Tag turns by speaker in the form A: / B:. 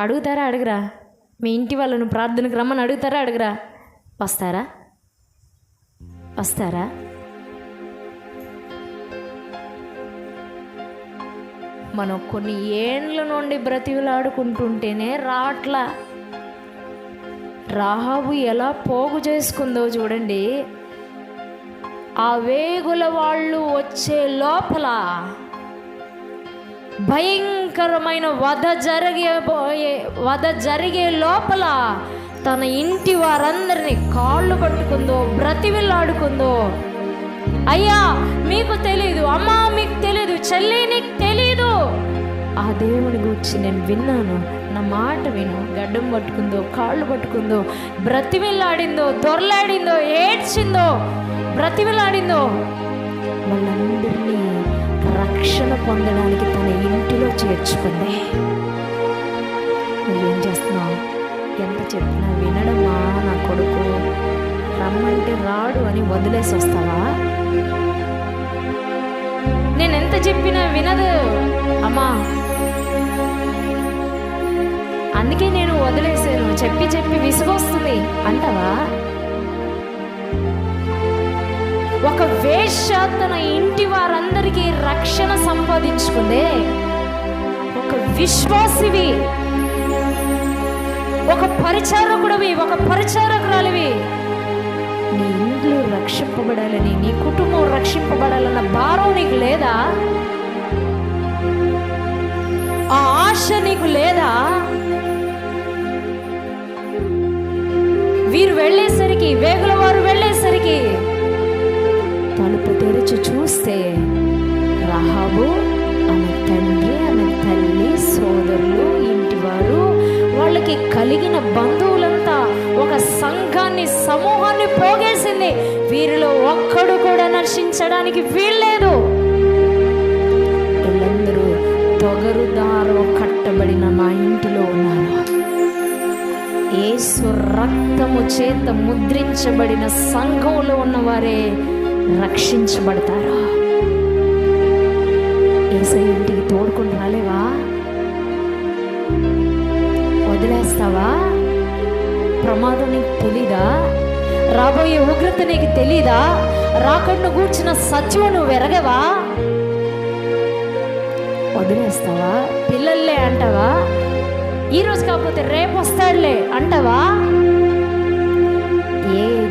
A: అడుగుతారా అడుగురా? మీ ఇంటి వాళ్ళను ప్రార్థనకు రమ్మని అడుగుతారా అడుగురా? వస్తారా? వస్తారా? మనం కొన్ని ఏండ్ల నుండి బ్రతివులాడుకుంటుంటేనే రాట్లా. రాహాబు ఎలా పోగు చేసుకుందో చూడండి. ఆ వేగుల వాళ్ళు వచ్చే లోపల భయంకరమైన వధ జరిగేబోయే వధ జరిగే లోపల తన ఇంటి వారందరినీ కాళ్ళు పట్టుకుందో బ్రతివిల్లాడుకుందో అయ్యా మీకు తెలీదు అమ్మా మీకు తెలీదు చెల్లి నీకు తెలీదు. ఆ దేవుని గురించి నేను విన్నాను. నా మాట విను. గడ్డం పట్టుకుందో కాళ్ళు పట్టుకుందో బ్రతిమిల్లాడిందో దొరలాడిందో ఏడ్చిందో బ్రతిమిలాడిందో వాళ్ళందరినీ రక్షణ పొందడానికి తన ఇంటిలో చేర్చుకుంది. నువ్వేం చేస్తున్నావు? ఎంత చెప్పినా వినడమా నా కొడుకు? రమ్మంటే రాడు అని వదిలేసి వస్తావా? నేను ఎంత చెప్పినా వినదు. అమ్మా. అందుకే నేను వదిలేసాను చెప్పి చెప్పి విసుగొస్తుంది అంటావా? ఒక వేష తన ఇంటి వారందరికీ సంపాదించుకుందే ఒక విశ్వాసివి ఒక పరిచారకుడివి ఒక పరిచారకురాలివి. నీ ఇంట్లో రక్షింపబడాలని నీ కుటుంబం రక్షింపబడాలన్న భారం నీకు లేదా? కలిగిన బంధువులంతా ఒక సంఘాన్ని సమూహాన్ని పోగేసింది. వీరిలో ఒక్కడు కూడా నర్శించడానికి వీల్లేదు. వీళ్ళందరూ తొగరుదారో కట్టబడిన నా ఇంటిలో ఉన్నారు. ఏసు రక్తము చేత ముద్రించబడిన సంఘంలో ఉన్నవారే రక్షించబడతారు. ఏసై ఇంటికి తోడుకుని రాలేవా చేస్తావా? ప్రమాదం నీకు తెలీదా? రాబోయే ఉగ్రత నీకు తెలీదా? రాకడ్ను కూర్చిన సత్యం నువ్వు ఎరగవా? వదిలేస్తావా? పిల్లల్లే అంటావా? ఈరోజు కాకపోతే రేపు వస్తాడులే అంటావా?